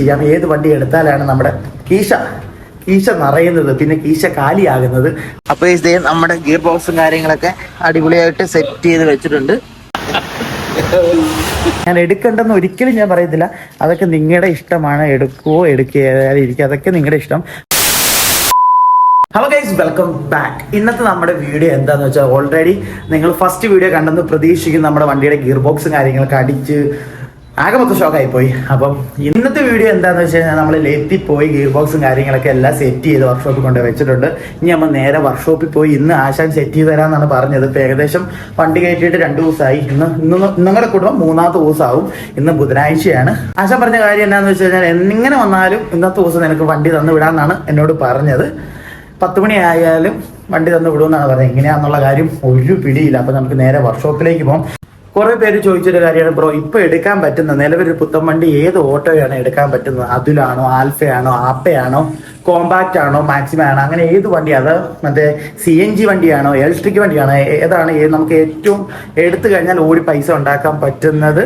ചെയ്യാം. ഏത് വണ്ടി എടുത്താലാണ് നമ്മുടെ കീശ കീശ നിറയുന്നത് പിന്നെ കീശ കാലിയാകുന്നത്. അപ്പൊ ഇതേ നമ്മുടെ ഗിയർ ബോക്സും കാര്യങ്ങളൊക്കെ അടിപൊളിയായിട്ട് സെറ്റ് ചെയ്ത് വെച്ചിട്ടുണ്ട്. ഞാൻ എടുക്കണ്ടെന്ന് ഒരിക്കലും ഞാൻ പറയത്തില്ല. അതൊക്കെ നിങ്ങളുടെ ഇഷ്ടമാണ്. എടുക്കുവോ എടുക്കുക അതൊക്കെ നിങ്ങളുടെ ഇഷ്ടം. ഹലോ ഗൈസ് വെൽക്കം ബാക്ക് ഇന്നത്തെ നമ്മുടെ വീഡിയോ എന്താന്ന് വെച്ചാൽ ഓൾറെഡി നിങ്ങൾ ഫസ്റ്റ് വീഡിയോ കണ്ടെന്ന് പ്രതീക്ഷിക്കും നമ്മുടെ വണ്ടിയുടെ ഗിയർ ബോക്സും കാര്യങ്ങളൊക്കെ അടിച്ച് ആകെ മൊത്തം ഷോക്കായി പോയി അപ്പം ഇന്നത്തെ വീഡിയോ എന്താന്ന് വെച്ച് കഴിഞ്ഞാൽ നമ്മൾ ലെത്തി പോയി ഗിയർ ബോക്സും കാര്യങ്ങളൊക്കെ എല്ലാം സെറ്റ് ചെയ്ത് വർക്ക്ഷോപ്പിൽ കൊണ്ട് വെച്ചിട്ടുണ്ട്. ഇനി നമ്മൾ നേരെ വർക്ക്ഷോപ്പിൽ പോയി ഇന്ന് ആശാൻ സെറ്റ് ചെയ്ത് തരാമെന്നാണ് പറഞ്ഞത്. ഇപ്പം ഏകദേശം വണ്ടി കയറ്റിയിട്ട് രണ്ട് ദിവസമായി. ഇന്ന് ഇന്ന് നിങ്ങളുടെ കുടുംബം മൂന്നാമത്തെ ദിവസമാവും. ഇന്ന് ബുധനാഴ്ചയാണ്. ആശാൻ പറഞ്ഞ കാര്യം എന്താണെന്ന് വെച്ച് കഴിഞ്ഞാൽ എങ്ങനെ വന്നാലും ഇന്നത്തെ ദിവസം നിനക്ക് വണ്ടി തന്നു വിടാമെന്നാണ് എന്നോട് പറഞ്ഞത്. പത്ത് മണി ആയാലും വണ്ടി തന്നു വിടുമെന്നാണ് പറഞ്ഞത്. എങ്ങനെയാണെന്നുള്ള കാര്യം ഒരു പിടിയില്ല. അപ്പം നമുക്ക് നേരെ വർക്ക്ഷോപ്പിലേക്ക് പോകാം. കുറെ പേര് ചോദിച്ചൊരു കാര്യമാണ് ബ്രോ ഇപ്പൊ എടുക്കാൻ പറ്റുന്ന നിലവിൽ പുത്തൻ വണ്ടി ഏത് ഓട്ടോയാണ് എടുക്കാൻ പറ്റുന്നത്? അതിലാണോ ആൽഫയാണോ ആപ്പയാണോ കോമ്പാക്റ്റ് ആണോ മാക്സിമം ആണോ അങ്ങനെ ഏത് വണ്ടി? അത് മറ്റേ സി എൻ ജി വണ്ടിയാണോ ഇലക്ട്രിക് വണ്ടിയാണോ ഏതാണ് നമുക്ക് ഏറ്റവും എടുത്തു കഴിഞ്ഞാൽ ഓടി പൈസ ഉണ്ടാക്കാൻ പറ്റുന്നത്?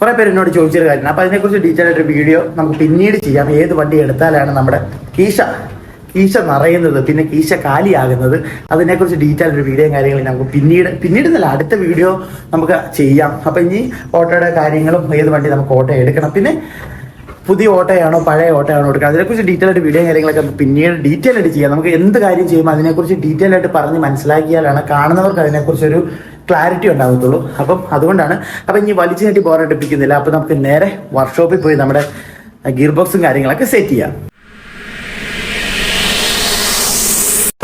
കുറെ പേര് എന്നോട് ചോദിച്ചൊരു കാര്യമാണ്. അപ്പൊ അതിനെക്കുറിച്ച് ഡീറ്റെയിൽ ആയിട്ട് വീഡിയോ നമുക്ക് പിന്നീട് ചെയ്യാം. ഏത് വണ്ടി എടുത്താലാണ് നമ്മുടെ കീശ കീശ നിറയുന്നത് പിന്നെ കീശ കാലിയാകുന്നത്. അതിനെക്കുറിച്ച് ഡീറ്റെയിൽ ഒരു വീഡിയോ കാര്യങ്ങളും നമുക്ക് പിന്നീട് പിന്നീട് എന്നല്ല അടുത്ത വീഡിയോ നമുക്ക് ചെയ്യാം. അപ്പൊ ഇനി ഓട്ടോയുടെ കാര്യങ്ങളും ഏത് വണ്ടി നമുക്ക് ഓട്ടോ എടുക്കണം. പിന്നെ പുതിയ ഓട്ടോയാണോ പഴയ ഓട്ടോയാണോ എടുക്കുക അതിനെക്കുറിച്ച് ഡീറ്റെയിൽ ആയിട്ട് വീഡിയോ കാര്യങ്ങളൊക്കെ പിന്നീട് ഡീറ്റെയിൽ ആയിട്ട് ചെയ്യാം. നമുക്ക് എന്ത് കാര്യം ചെയ്യുമ്പോൾ അതിനെക്കുറിച്ച് ഡീറ്റെയിൽ ആയിട്ട് പറഞ്ഞ് മനസ്സിലാക്കിയാലാണ് കാണുന്നവർക്ക് അതിനെക്കുറിച്ചൊരു ക്ലാരിറ്റി ഉണ്ടാകത്തുള്ളൂ അപ്പം അതുകൊണ്ടാണ്. അപ്പം ഇനി വലിച്ചു നീട്ടി ബോറടിപ്പിക്കുന്നില്ല അപ്പം നമുക്ക് നേരെ വർക്ക്ഷോപ്പിൽ പോയി നമ്മുടെ ഗിയർ ബോക്സും കാര്യങ്ങളൊക്കെ സെറ്റ് ചെയ്യാം.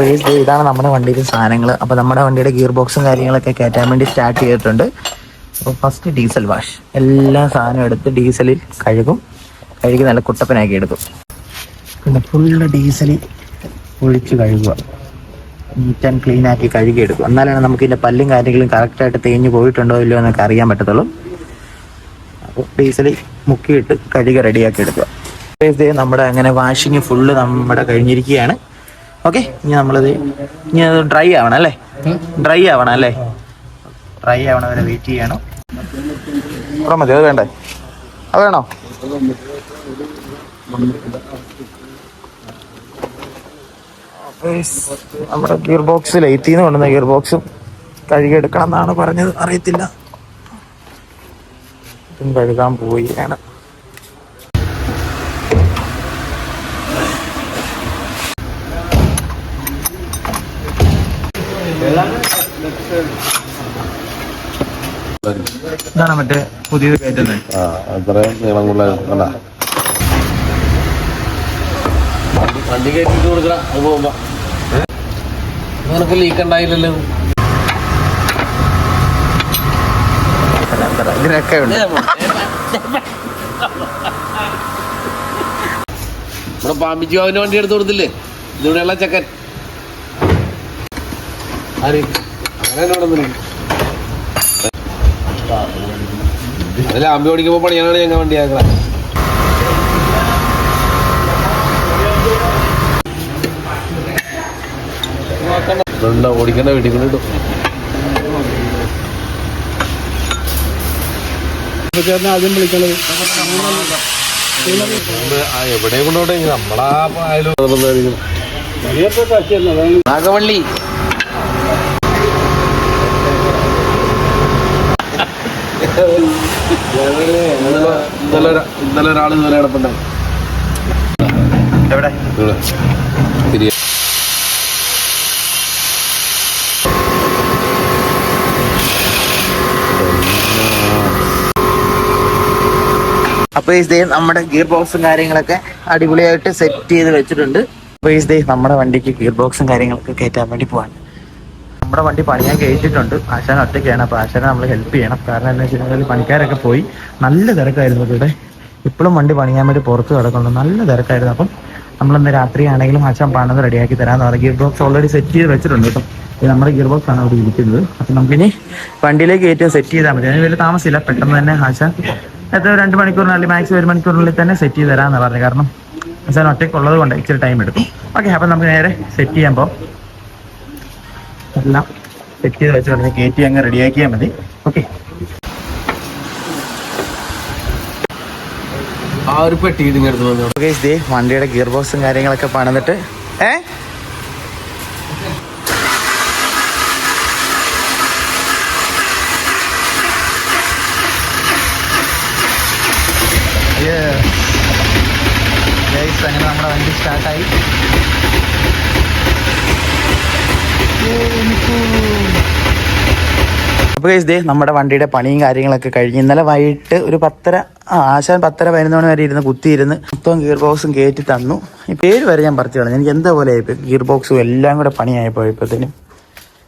അപ്പോൾ ഇതാണ് നമ്മുടെ വണ്ടിയിലെ സാധനങ്ങൾ അപ്പോൾ നമ്മുടെ വണ്ടിയുടെ ഗിയർ ബോക്സും കാര്യങ്ങളൊക്കെ കയറ്റാൻ വേണ്ടി സ്റ്റാർട്ട് ചെയ്തിട്ടുണ്ട്. അപ്പോൾ ഫസ്റ്റ് ഡീസൽ വാഷ് എല്ലാ സാധനവും എടുത്ത് ഡീസലിൽ കഴുകും. കഴുകി നല്ല കുട്ടപ്പനാക്കി എടുക്കും. പിന്നെ ഫുള്ള് ഡീസലിൽ ഒഴിച്ച് കഴുകുക. നീറ്റ് ആൻഡ് ക്ലീൻ ആക്കി കഴുകി എടുക്കും. എന്നാലാണ് നമുക്ക് ഇതിന്റെ പല്ലും കാര്യങ്ങളും കറക്റ്റായിട്ട് തേഞ്ഞ് പോയിട്ടുണ്ടോ ഇല്ലയോ എന്നൊക്കെ അറിയാൻ പറ്റത്തുള്ളൂ. അപ്പോൾ ഡീസലിൽ മുക്കിയിട്ട് കഴുകി റെഡിയാക്കി എടുക്കുക. നമ്മുടെ അങ്ങനെ വാഷിങ് ഫുള്ള് നമ്മുടെ കഴിഞ്ഞിരിക്കുകയാണ്. ഓക്കെ ഇനി നമ്മളിത് ഇനി അത് ഡ്രൈ ആവണം അല്ലേ? ഡ്രൈ ആവണം അല്ലേ? ഡ്രൈ ആവണം വരെ വെയിറ്റ് ചെയ്യണം. ഇവിടെ മതി അത് വേണ്ടേ? അത് വേണോ? നമ്മുടെ ഗിയർ ബോക്സ് ലൈറ്റിൽ നിന്ന് കൊണ്ടുവന്ന ഗിയർ ബോക്സും കഴുകിയെടുക്കണം എന്നാണ് പറഞ്ഞത്. അറിയത്തില്ല. ഇതും കഴുകാൻ പോവുകയാണ്. ഇതാണ് മറ്റേ പുതിയത് കയറ്റുന്നത് ആ അത്രയും നീളമുള്ള അല്ല വണ്ടി കയറ്റിട്ട് കൊടുക്കാം അത് പോകുമ്പോ. നിനക്ക് ലീക്ക് ഉണ്ടായില്ലല്ലോ ഇതിനൊക്കെ ഉണ്ട് നമ്മുടെ പാമ്പിച്ചു അവന് വണ്ടി എടുത്തു കൊടുത്തില്ലേ? ഇതിവിടെയുള്ള ചെക്കൻ. ആര്? അങ്ങനെ അതിൽ ആമ്പി ഓടിക്കുമ്പോ പണിയാണ് ഞങ്ങൾ വണ്ടി ആക്കണ. ഓടിക്കണ്ട വീട്ടിൽ കൊണ്ടിട്ടു ആദ്യം വിളിക്കണത് എവിടെ കൊണ്ടോട്ടെ നമ്മളാ ആയാലും നാഗവള്ളി അപ്പൊ ഈ ദേ നമ്മുടെ ഗിയർ ബോക്സും കാര്യങ്ങളൊക്കെ അടിപൊളിയായിട്ട് സെറ്റ് ചെയ്ത് വെച്ചിട്ടുണ്ട്. അപ്പൊ ഈ ദേ നമ്മുടെ വണ്ടിക്ക് ഗിയർ ബോക്സും കാര്യങ്ങളൊക്കെ കയറ്റാൻ വേണ്ടി പോവാൻ നമ്മുടെ വണ്ടി പണിയാൻ കയറ്റിയിട്ടുണ്ട് ആശാൻ ഒറ്റയ്ക്കാണ്. അപ്പൊ ആശാനെ നമ്മൾ ഹെൽപ്പ് ചെയ്യണം. കാരണം എന്താ വെച്ചാൽ പണിക്കാരൊക്കെ പോയി. നല്ല തിരക്കായിരുന്നു ഇവിടെ. ഇപ്പോഴും വണ്ടി പണിയാൻ വേണ്ടി പുറത്ത് കിടക്കുന്നുണ്ട് നല്ല തിരക്കായിരുന്നു. അപ്പം നമ്മളിന്ന് രാത്രി ആണെങ്കിലും ആശാൻ പണിത് റെഡിയാക്കി തരാന്ന് പറഞ്ഞ ഗിയർ ബോക്സ് ഓൾറെഡി സെറ്റ് ചെയ്ത് വെച്ചിട്ടുണ്ട് കേട്ടോ. ഇത് നമ്മുടെ ഗിയർ ബോക്സ് ആണ് അവിടെ ഇരിക്കുന്നത്. അപ്പൊ നമുക്കിനി വണ്ടിയിലേക്ക് ഏറ്റവും സെറ്റ് ചെയ്താൽ മതി. അതിന് വലിയ താമസമില്ല. പെട്ടെന്ന് തന്നെ ആശാൻ എത്ര രണ്ട് മണിക്കൂറിനുള്ളിൽ മാക്സിമം ഒരു മണിക്കൂറിനുള്ളിൽ തന്നെ സെറ്റ് ചെയ്ത് തരാമെന്ന് പറഞ്ഞു കാരണം ആശാൻ ഒറ്റയ്ക്കുള്ളത് കൊണ്ട് ഇച്ചിരി ടൈം എടുക്കും. ഓക്കെ അപ്പൊ നമുക്ക് നേരെ സെറ്റ് ചെയ്യാൻ പോകാം എല്ലാം സെറ്റ് ചെയ്ത് വെച്ച് പറഞ്ഞ് കയറ്റി അങ്ങ് റെഡിയാക്കിയാൽ മതി. ഓക്കെ ആ ഒരു പെട്ടി വന്നു? ദേ വണ്ടിയുടെ ഗിയർ ബോക്സും കാര്യങ്ങളൊക്കെ പണിതിട്ട് ഏ? അങ്ങനെ നമ്മുടെ വണ്ടി സ്റ്റാർട്ടായി അപ്പോൾ ഇതേ നമ്മുടെ വണ്ടിയുടെ പണിയും കാര്യങ്ങളൊക്കെ കഴിഞ്ഞ് ഇന്നലെ വൈകിട്ട് ഒരു പത്തര ആശാൻ പത്തര പതിനൊന്ന് മണി വരെ ഇരുന്ന് കുത്തിയിരുന്ന് മൊത്തം ഗിയർ ബോക്സും കയറ്റി തന്നു. പേര് വരെ ഞാൻ പറിച്ചു കളഞ്ഞു. എനിക്ക് എന്താ പോലെ ആയിപ്പോൾ ഗിയർ ബോക്സും എല്ലാം കൂടെ പണിയായിപ്പോയപ്പോഴത്തേനും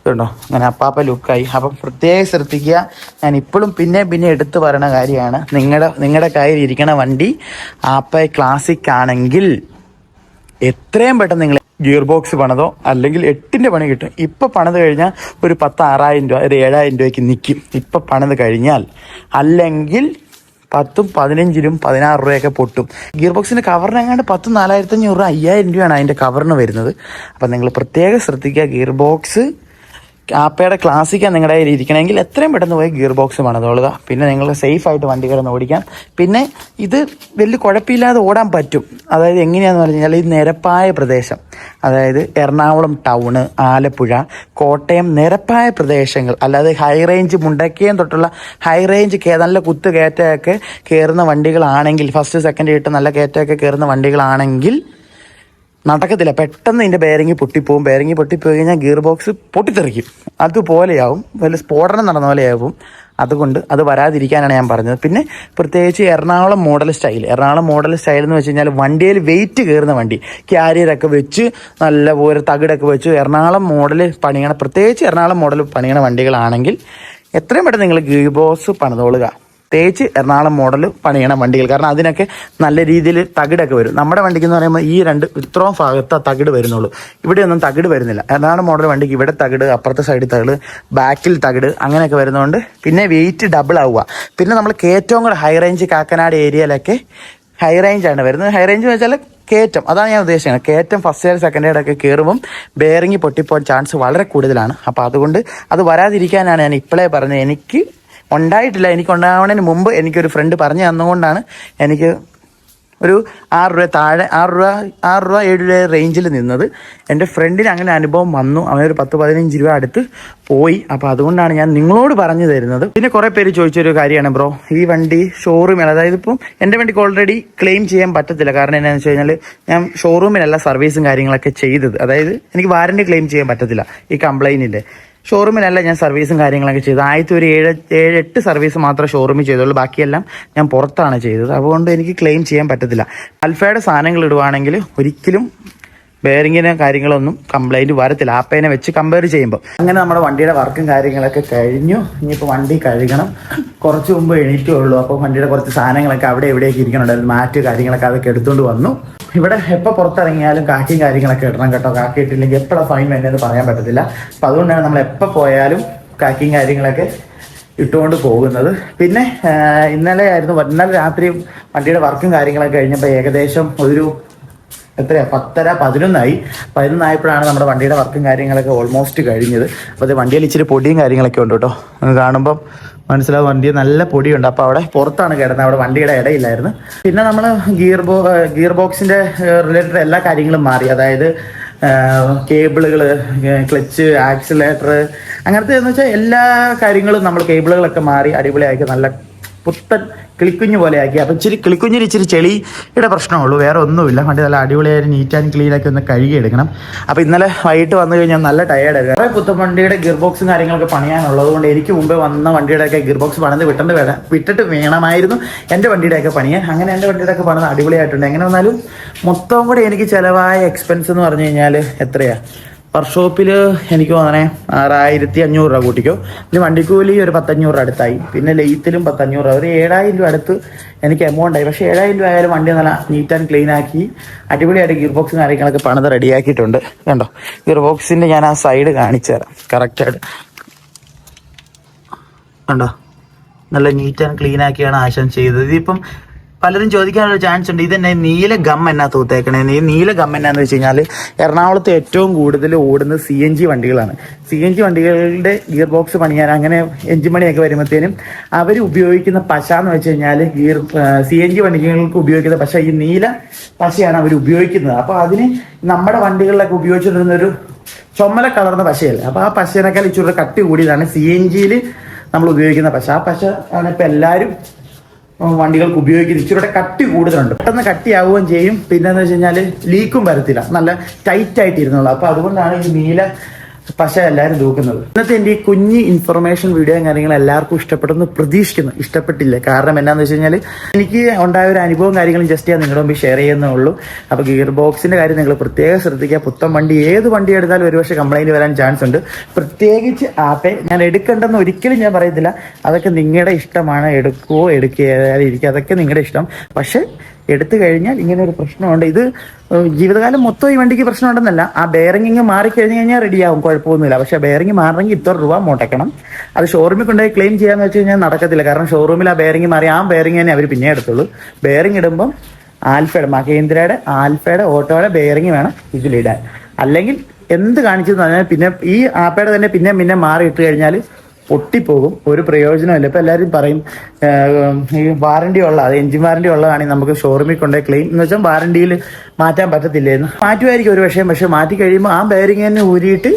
ഇതുണ്ടോ? അങ്ങനെ അപ്പാപ്പ ലുക്കായി. അപ്പം പ്രത്യേകം ശ്രദ്ധിക്കുക. ഞാൻ ഇപ്പോഴും പിന്നെ പിന്നെ എടുത്തു പറയുന്ന കാര്യമാണ്. നിങ്ങളുടെ നിങ്ങളുടെ കയ്യിൽ ഇരിക്കണ വണ്ടി ആപ്പ ക്ലാസിക് ആണെങ്കിൽ എത്രയും പെട്ടെന്ന് നിങ്ങൾ ഗിയർ ബോക്സ് പണിതോ അല്ലെങ്കിൽ എട്ടിന്റെ പണി കിട്ടും. ഇപ്പൊ പണിത് കഴിഞ്ഞാൽ ഒരു പത്ത് ആറായിരം രൂപ ഒരു ഏഴായിരം രൂപയ്ക്ക് നിൽക്കും ഇപ്പൊ പണിത് കഴിഞ്ഞാൽ അല്ലെങ്കിൽ പത്തും പതിനഞ്ചിലും പതിനാറ് രൂപയൊക്കെ പൊട്ടും. ഗിയർ ബോക്സിന്റെ കവറിന് എങ്ങാണ്ട് പത്തും നാലായിരത്തി അഞ്ഞൂറ് രൂപ അയ്യായിരം രൂപയാണ് അതിന്റെ കവറിന് വരുന്നത്. അപ്പം നിങ്ങൾ പ്രത്യേകം ശ്രദ്ധിക്കുക ഗിയർ ബോക്സ് ആപ്പയുടെ ക്ലാസിക്കാണ് നിങ്ങളുടെ കയ്യിൽ ഇരിക്കണമെങ്കിൽ എത്രയും പെട്ടെന്ന് പോയി ഗിയർ ബോക്സ് പണിതോളുക പിന്നെ നിങ്ങൾ സേഫ് ആയിട്ട് വണ്ടി കിടന്ന് ഓടിക്കാം പിന്നെ ഇത് വലിയ കുഴപ്പമില്ലാതെ ഓടാൻ പറ്റും. അതായത് എങ്ങനെയാന്ന് പറഞ്ഞു കഴിഞ്ഞാൽ ഈ നിരപ്പായ പ്രദേശം അതായത് എറണാകുളം ടൗണ് ആലപ്പുഴ കോട്ടയം നിരപ്പായ പ്രദേശങ്ങൾ അല്ലാതെ ഹൈ റേഞ്ച് മുണ്ടക്കയം തൊട്ടുള്ള ഹൈ റേഞ്ച് നല്ല കുത്ത് കയറ്റമൊക്കെ കയറുന്ന വണ്ടികളാണെങ്കിൽ ഫസ്റ്റ് സെക്കൻഡ് ഇട്ട് നല്ല കയറ്റമൊക്കെ കയറുന്ന വണ്ടികളാണെങ്കിൽ നടക്കത്തില്ല. പെട്ടെന്ന് ഇതിന്റെ ബെയറിങ് പൊട്ടിപ്പോവും. ബെയറിങ് പൊട്ടിപ്പോയി കഴിഞ്ഞാൽ ഗിയർ ബോക്സ് പൊട്ടിത്തെറിക്കും. അതുപോലെയാവും. വല്ല സ്ഫോടനം നടന്ന പോലെയാവും. അതുകൊണ്ട് അത് വരാതിരിക്കാനാണ് ഞാൻ പറഞ്ഞത്. പിന്നെ പ്രത്യേകിച്ച് Ernakulam model style Ernakulam model style എന്ന് വെച്ച് കഴിഞ്ഞാൽ വണ്ടിയിൽ വെയിറ്റ് കയറുന്ന വണ്ടി. ക്യാരിയറൊക്കെ വെച്ച് നല്ല പോലെ തകിടൊക്കെ വെച്ച് എറണാകുളം മോഡൽ പണിയണ പ്രത്യേകിച്ച് എറണാകുളം മോഡൽ പണിയണ വണ്ടികളാണെങ്കിൽ എത്രയും പെട്ടെന്ന് നിങ്ങൾ ഗിയർ ബോക്സ് പണിതോളുക. പ്രത്യേകിച്ച് എറണാകുളം മോഡൽ പണിയണം വണ്ടികൾ. കാരണം അതിനൊക്കെ നല്ല രീതിയിൽ തകിടൊക്കെ വരും. നമ്മുടെ വണ്ടിക്ക് എന്ന് പറയുമ്പോൾ ഈ രണ്ട് ഇത്രയും ഭാഗത്ത് തകിട് വരുന്നുള്ളൂ. ഇവിടെയൊന്നും തകിട് വരുന്നില്ല. എറണാകുളം മോഡൽ വണ്ടിക്ക് ഇവിടെ തകിട് അപ്പുറത്തെ സൈഡിൽ തകിട് ബാക്കിൽ തകിട് അങ്ങനെയൊക്കെ വരുന്നതുകൊണ്ട് പിന്നെ വെയിറ്റ് ഡബിൾ ആവുക. പിന്നെ നമ്മൾ ഏറ്റവും കൂടെ ഹൈ റേഞ്ച് കാക്കനാട് ഏരിയയിലൊക്കെ ഹൈ റേഞ്ച് ആണ് വരുന്നത്. ഹൈ റേഞ്ച് എന്ന് വെച്ചാൽ കയറ്റം അതാണ് ഞാൻ ഉദ്ദേശിക്കുന്നത് കയറ്റം ഫസ്റ്റ് ഇയർ സെക്കൻഡ് ഇയർ ഒക്കെ കയറുമ്പം ബെയറിങ് പൊട്ടിപ്പോൾ ചാൻസ് വളരെ കൂടുതലാണ്. അപ്പോൾ അതുകൊണ്ട് അത് വരാതിരിക്കാനാണ് ഞാൻ ഇപ്പോഴേ പറഞ്ഞത്. എനിക്ക് ഉണ്ടായിട്ടില്ല. എനിക്ക് ഉണ്ടാവണതിന് മുമ്പ് എനിക്കൊരു ഫ്രണ്ട് പറഞ്ഞു തന്നുകൊണ്ടാണ് എനിക്ക് ഒരു ആറ് രൂപ താഴെ ആറ് രൂപ ആറ് രൂപ ഏഴ് രൂപ റേഞ്ചിൽ നിന്നത്. എന്റെ ഫ്രണ്ടിന് അങ്ങനെ അനുഭവം വന്നു. അവനൊരു പത്ത് പതിനഞ്ച് രൂപ അടുത്ത് പോയി. അപ്പോൾ അതുകൊണ്ടാണ് ഞാൻ നിങ്ങളോട് പറഞ്ഞു തരുന്നത്. പിന്നെ കുറേ പേര് ചോദിച്ചൊരു കാര്യമാണ് ബ്രോ. ഈ വണ്ടി ഷോറൂമിൽ അതായത് ഇപ്പം എന്റെ വണ്ടിക്ക് ഓൾറെഡി ക്ലെയിം ചെയ്യാൻ പറ്റത്തില്ല. കാരണം എന്താണെന്ന് വെച്ച് കഴിഞ്ഞാൽ ഞാൻ ഷോറൂമിലല്ല സർവീസും കാര്യങ്ങളൊക്കെ ചെയ്തത്. അതായത് എനിക്ക് വാറണ്ടി ക്ലെയിം ചെയ്യാൻ പറ്റത്തില്ല. ഈ കംപ്ലൈന്റിന്റെ ഷോറൂമിലല്ല ഞാൻ സർവീസും കാര്യങ്ങളൊക്കെ ചെയ്തത്. ആദ്യത്തെ ഒരു ഏഴ് ഏഴ് എട്ട് സർവീസ് മാത്രമേ ഷോറൂമിൽ ചെയ്തുള്ളൂ. ബാക്കിയെല്ലാം ഞാൻ പുറത്താണ് ചെയ്തത്. അതുകൊണ്ട് എനിക്ക് ക്ലെയിം ചെയ്യാൻ പറ്റത്തില്ല. അൽഫയുടെ സാധനങ്ങൾ ഇടുവാണെങ്കിൽ ഒരിക്കലും ബെയറിങ്ങിന് കാര്യങ്ങളൊന്നും കംപ്ലൈന്റ് വരത്തില്ല. ആപ്പേനെ വെച്ച് കമ്പയർ ചെയ്യുമ്പോൾ. അങ്ങനെ നമ്മുടെ വണ്ടിയുടെ വർക്കും കാര്യങ്ങളൊക്കെ കഴിഞ്ഞു. ഇനിയിപ്പോൾ വണ്ടി കഴുകണം. കുറച്ച് മുമ്പ് എണീറ്റേ ഉള്ളൂ. അപ്പോൾ വണ്ടിയുടെ കുറച്ച് സാധനങ്ങളൊക്കെ അവിടെ എവിടെയൊക്കെ ഇരിക്കണുണ്ടായിരുന്നു മാറ്റ് കാര്യങ്ങളൊക്കെ അതൊക്കെ എടുത്തുകൊണ്ട് വന്നു. ഇവിടെ എപ്പോൾ പുറത്തിറങ്ങിയാലും കാക്കിയും കാര്യങ്ങളൊക്കെ ഇടണം കേട്ടോ. കാക്കി ഇട്ടില്ലെങ്കിൽ എപ്പോഴാണ് ഫൈൻ വേണ്ടതെന്ന് പറയാൻ പറ്റത്തില്ല. അപ്പം അതുകൊണ്ടാണ് നമ്മൾ എപ്പോൾ പോയാലും കാക്കിയും കാര്യങ്ങളൊക്കെ ഇട്ടുകൊണ്ട് പോകുന്നത്. പിന്നെ ഇന്നലെ ആയിരുന്നു ഇന്നലെ രാത്രി വണ്ടിയുടെ വർക്കും കാര്യങ്ങളൊക്കെ കഴിഞ്ഞപ്പോൾ ഏകദേശം ഒരു എത്രയാ? പത്തര പതിനൊന്നായി. പതിനൊന്നായപ്പോഴാണ് നമ്മുടെ വണ്ടിയുടെ വർക്കും കാര്യങ്ങളൊക്കെ ഓൾമോസ്റ്റ് കഴിഞ്ഞത്. അപ്പോൾ അത് വണ്ടിയിൽ ഇച്ചിരി പൊടിയും കാര്യങ്ങളൊക്കെ ഉണ്ട് കേട്ടോ. കാണുമ്പം മനസ്സിലാവും വണ്ടി നല്ല പൊടിയുണ്ട്. അപ്പോൾ അവിടെ പുറത്താണ് കിടന്നത്. അവിടെ വണ്ടിയുടെ ഇടയില്ലായിരുന്നു പിന്നെ നമ്മൾ ഗിയർ ബോ ഗിയർ ബോക്സിന്റെ റിലേറ്റഡ് എല്ലാ കാര്യങ്ങളും മാറി. അതായത് കേബിളുകൾ ക്ലച്ച് ആക്സിലേറ്റർ അങ്ങനത്തെ എന്ന് വെച്ചാൽ എല്ലാ കാര്യങ്ങളും നമ്മൾ കേബിളുകളൊക്കെ മാറി അടിപൊളിയാക്കി നല്ല പുത്തൻ കിളിക്കുഞ്ഞ് പോലെയാക്കി. അപ്പം ഇച്ചിരി കിളിക്കുഞ്ഞിന് ഇച്ചിരി ചെളിയുടെ പ്രശ്നമുള്ളൂ. വേറെ ഒന്നുമില്ല. വണ്ടി നല്ല അടിപൊളിയായി നീറ്റ് ആൻഡ് ക്ലീൻ ആക്കി ഒന്ന് കഴുകി എടുക്കണം. അപ്പോൾ ഇന്നലെ വൈകിട്ട് വന്നു കഴിഞ്ഞാൽ നല്ല ടയേർഡായിരുന്നു വേറെ പുത്തൻ വണ്ടിയുടെ ഗിയർ ബോക്സും കാര്യങ്ങളൊക്കെ പണിയാനുള്ളത് കൊണ്ട് എനിക്ക് മുമ്പേ വന്ന വണ്ടിയുടെയൊക്കെ ഗിയർ ബോക്സ് പണിത് വിട്ടേണ്ട വേണം. വിട്ടിട്ട് വേണമായിരുന്നു എന്റെ വണ്ടിയുടെയൊക്കെ പണിയാൻ. അങ്ങനെ എന്റെ വണ്ടിയുടെയൊക്കെ പണിത് അടിപൊളിയായിട്ടുണ്ട്. എങ്ങനെ വന്നാലും മൊത്തം കൂടെ എനിക്ക് ചിലവായ എക്സ്പെൻസ് എന്ന് പറഞ്ഞു കഴിഞ്ഞാൽ എത്രയാണ് വർക്ക്ഷോപ്പിൽ എനിക്ക് തോന്നണേ ആറായിരത്തി അഞ്ഞൂറ് രൂപ കൂട്ടിക്കോ. പിന്നെ വണ്ടിക്കൂലി ഒരു പത്തഞ്ഞൂറ് രൂപ അടുത്തായി. പിന്നെ ലെയ്ത്തിലും പത്തഞ്ഞൂറ് രൂപ. ഒരു ഏഴായിരം രൂപ അടുത്ത് എനിക്ക് എമൗണ്ട് ആയി. പക്ഷേ ഏഴായിരം രൂപ ആയാലും വണ്ടി നല്ല നീറ്റ് ആൻഡ് ക്ലീൻ ആക്കി അടിപൊളിയായിട്ട് ഗിയർ ബോക്സും കാര്യങ്ങളൊക്കെ പണിത് റെഡിയാക്കിയിട്ടുണ്ട് കണ്ടോ? ഗിയർ ബോക്സിന്റെ ഞാൻ ആ സൈഡ് കാണിച്ചു തരാം. കറക്റ്റായിട്ട് കണ്ടോ? നല്ല നീറ്റ് ആൻഡ് ക്ലീൻ ആക്കിയാണ് ആശം ചെയ്തത്. ഇതിപ്പം പലരും ചോദിക്കാനുള്ള ചാൻസ് ഉണ്ട്. ഇതെന്നെ നീല ഗം എന്നാ തൂത്തേക്കണേ. ഈ നീല ഗം എന്നാന്ന് വെച്ച് കഴിഞ്ഞാൽ എറണാകുളത്ത് ഏറ്റവും കൂടുതൽ ഓടുന്ന സി എൻ ജി വണ്ടികളാണ്. സി എൻ ജി വണ്ടികളുടെ ഗിയർ ബോക്സ് പണിയാൻ അങ്ങനെ എഞ്ചിൻ പണിയൊക്കെ വരുമ്പോഴത്തേനും അവർ ഉപയോഗിക്കുന്ന പശ എന്ന് വെച്ച് കഴിഞ്ഞാൽ ഗിയർ സി എൻ ജി വണ്ടികൾക്ക് ഉപയോഗിക്കുന്ന പശ ഈ നീല പശയാണ് അവർ ഉപയോഗിക്കുന്നത്. അപ്പോൾ അതിന് നമ്മുടെ വണ്ടികളിലൊക്കെ ഉപയോഗിച്ചിരുന്ന ഒരു ചുമല കളർന്ന പശയല്ലേ. അപ്പോൾ ആ പശേനേക്കാൾ ഇച്ചിരി കട്ടി കൂടിയതാണ് സി എൻ ജിയിൽ നമ്മൾ ഉപയോഗിക്കുന്ന പശ. ആ പശ ആണ് ഇപ്പം എല്ലാവരും വണ്ടികൾക്ക് ഉപയോഗിക്കുന്നത് ഇച്ചിരി കട്ടി കൂടുതലുണ്ട്. പെട്ടെന്ന് കട്ടിയാവുകയും ചെയ്യും. പിന്നെ എന്ന് വെച്ച് കഴിഞ്ഞാൽ ലീക്കും വരത്തില്ല. നല്ല ടൈറ്റ് ആയിട്ട് ഇരുന്നുള്ളൂ അപ്പോൾ അതുകൊണ്ടാണ് ഈ നീല പശ എല്ലാവരും തൂക്കുന്നത്. ഇന്നത്തെ എന്റെ ഈ കുഞ്ഞ് ഇൻഫർമേഷൻ വീഡിയോയും കാര്യങ്ങൾ എല്ലാവർക്കും ഇഷ്ടപ്പെടുന്നു പ്രതീക്ഷിക്കുന്നു. ഇഷ്ടപ്പെട്ടില്ല. കാരണം എന്നാന്ന് വെച്ച് കഴിഞ്ഞാൽ എനിക്ക് ഉണ്ടായ ഒരു അനുഭവം കാര്യങ്ങളും ജസ്റ്റ് ഞാൻ നിങ്ങളുടെ മുമ്പിൽ ഷെയർ ചെയ്യുന്നേ ഉള്ളൂ. അപ്പോൾ ഗിയർ ബോക്സിന്റെ കാര്യം നിങ്ങൾ പ്രത്യേകം ശ്രദ്ധിക്കുക. പുത്തൻ വണ്ടി ഏത് വണ്ടി എടുത്താലും ഒരുപക്ഷെ കംപ്ലൈന്റ് വരാൻ ചാൻസ് ഉണ്ട്. പ്രത്യേകിച്ച് ആപ്പെ ഞാൻ എടുക്കേണ്ടെന്ന് ഒരിക്കലും ഞാൻ പറയത്തില്ല അതൊക്കെ നിങ്ങളുടെ ഇഷ്ടമാണ്. എടുക്കുവോ എടുക്കുക അതൊക്കെ നിങ്ങളുടെ ഇഷ്ടം. പക്ഷെ എടുത്തു കഴിഞ്ഞാൽ ഇങ്ങനെ ഒരു പ്രശ്നമുണ്ട്. ഇത് ജീവിതകാലം മൊത്തം ഈ വണ്ടിക്ക് പ്രശ്നമുണ്ടെന്നല്ല. ആ ബെയറിംഗ് മാറിക്കഴിഞ്ഞ് കഴിഞ്ഞാൽ റെഡിയാവും കുഴപ്പമൊന്നുമില്ല. പക്ഷെ ബെയറിംഗ് മാറണമെങ്കിൽ ഇത്ര രൂപ മുടക്കണം. അത് ഷോറൂമിൽ കൊണ്ടുപോയി ക്ലെയിം ചെയ്യാന്ന് വെച്ച് കഴിഞ്ഞാൽ നടക്കത്തില്ല. കാരണം ഷോറൂമിൽ ആ ബെയറിംഗ് മാറി. ആ ബെയറിംഗ് തന്നെ അവർ പിന്നെ എടുത്തുള്ളൂ. ബെയറിംഗ് ഇടുമ്പം ആൽഫയുടെ മഹേന്ദ്രയുടെ ആൽഫയുടെ ഓട്ടോയുടെ ബെയറിംഗ് വേണം ഇതിലിടാൻ. അല്ലെങ്കിൽ എന്ത് കാണിച്ചു പറഞ്ഞാൽ പിന്നെ ഈ ആപ്പയുടെ തന്നെ പിന്നെ പിന്നെ മാറി ഇട്ട് കഴിഞ്ഞാൽ പൊട്ടിപ്പോകും. ഒരു പ്രയോജനമില്ല ഇപ്പൊ എല്ലാവരും പറയും ഈ വാറണ്ടി ഉള്ള അത് എഞ്ചിൻ വാറണ്ടി ഉള്ളതാണെങ്കിൽ നമുക്ക് ഷോറൂമിൽ കൊണ്ടേ ക്ലെയിം എന്ന് വെച്ചാൽ വാറണ്ടിയിൽ മാറ്റാൻ പറ്റത്തില്ലായിരുന്നു. മാറ്റുമായിരിക്കും ഒരു വിഷയം പക്ഷെ മാറ്റി കഴിയുമ്പോൾ ആ ബെയറിംഗ് തന്നെ ഊരിയിട്ട്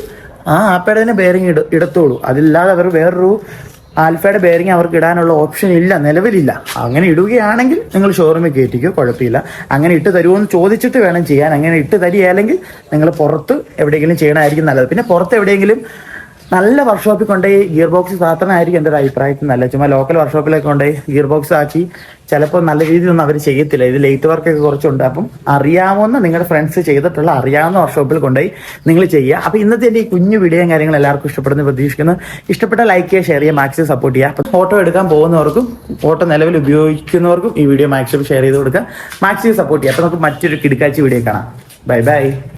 ആ ആപ്പയുടെ തന്നെ ബെയറിംഗ് ഇട ഇടത്തോളൂ. അതില്ലാതെ അവർ വേറൊരു ആൽഫയുടെ ബെയറിംഗ് അവർക്ക് ഇടാനുള്ള ഓപ്ഷൻ ഇല്ല നിലവിലില്ല. അങ്ങനെ ഇടുകയാണെങ്കിൽ നിങ്ങൾ ഷോറൂമിൽ കയറ്റിക്കോ കുഴപ്പമില്ല. അങ്ങനെ ഇട്ട് തരുമോ എന്ന് ചോദിച്ചിട്ട് വേണം ചെയ്യാൻ. അങ്ങനെ ഇട്ട് തരികയല്ലെങ്കിൽ നിങ്ങൾ പുറത്ത് എവിടെയെങ്കിലും ചെയ്യണമായിരിക്കും നല്ലത്. പിന്നെ പുറത്ത് എവിടെയെങ്കിലും നല്ല വർക്ക്ഷോപ്പിൽ കൊണ്ടുപോയി ഗിയർ ബോക്സ് സാധനമായിരിക്കും എന്റെ ഒരു അഭിപ്രായത്തിൽ നല്ല ചുമ്മാ ലോക്കൽ വർക്ക്ഷോപ്പിലൊക്കെ കൊണ്ടുപോയി ഗിയർ ബോക്സ് ആക്കി ചിലപ്പോൾ നല്ല രീതിയിലൊന്നും അവർ ചെയ്യത്തില്ല. ഇത് ലേറ്റ് വർക്കൊക്കെ കുറച്ചുണ്ട്. അപ്പം അറിയാവുന്ന നിങ്ങളുടെ ഫ്രണ്ട്സ് ചെയ്തിട്ടുള്ള അറിയാവുന്ന വർക്ക്ഷോപ്പിൽ കൊണ്ടുപോയി നിങ്ങൾ ചെയ്യുക. അപ്പോൾ ഇന്നത്തെ എന്റെ ഈ കുഞ്ഞു വീഡിയോയും കാര്യങ്ങൾ എല്ലാവർക്കും ഇഷ്ടപ്പെടുന്നു പ്രതീക്ഷിക്കുന്നു. ഇഷ്ടപ്പെട്ട ലൈക്ക് ചെയ്യുക ഷെയർ ചെയ്യുക മാക്സിമം സപ്പോർട്ട് ചെയ്യുക. അപ്പം ഫോട്ടോ എടുക്കാൻ പോകുന്നവർക്കും ഫോട്ടോ നിലവിൽ ഉപയോഗിക്കുന്നവർക്കും ഈ വീഡിയോ മാക്സിമം ഷെയർ ചെയ്ത് കൊടുക്കുക. മാക്സിമം സപ്പോർട്ട് ചെയ്യുക. അപ്പോൾ നമുക്ക് മറ്റൊരു കിടക്കാഴ്ച വീഡിയോ കാണാം. Bye bye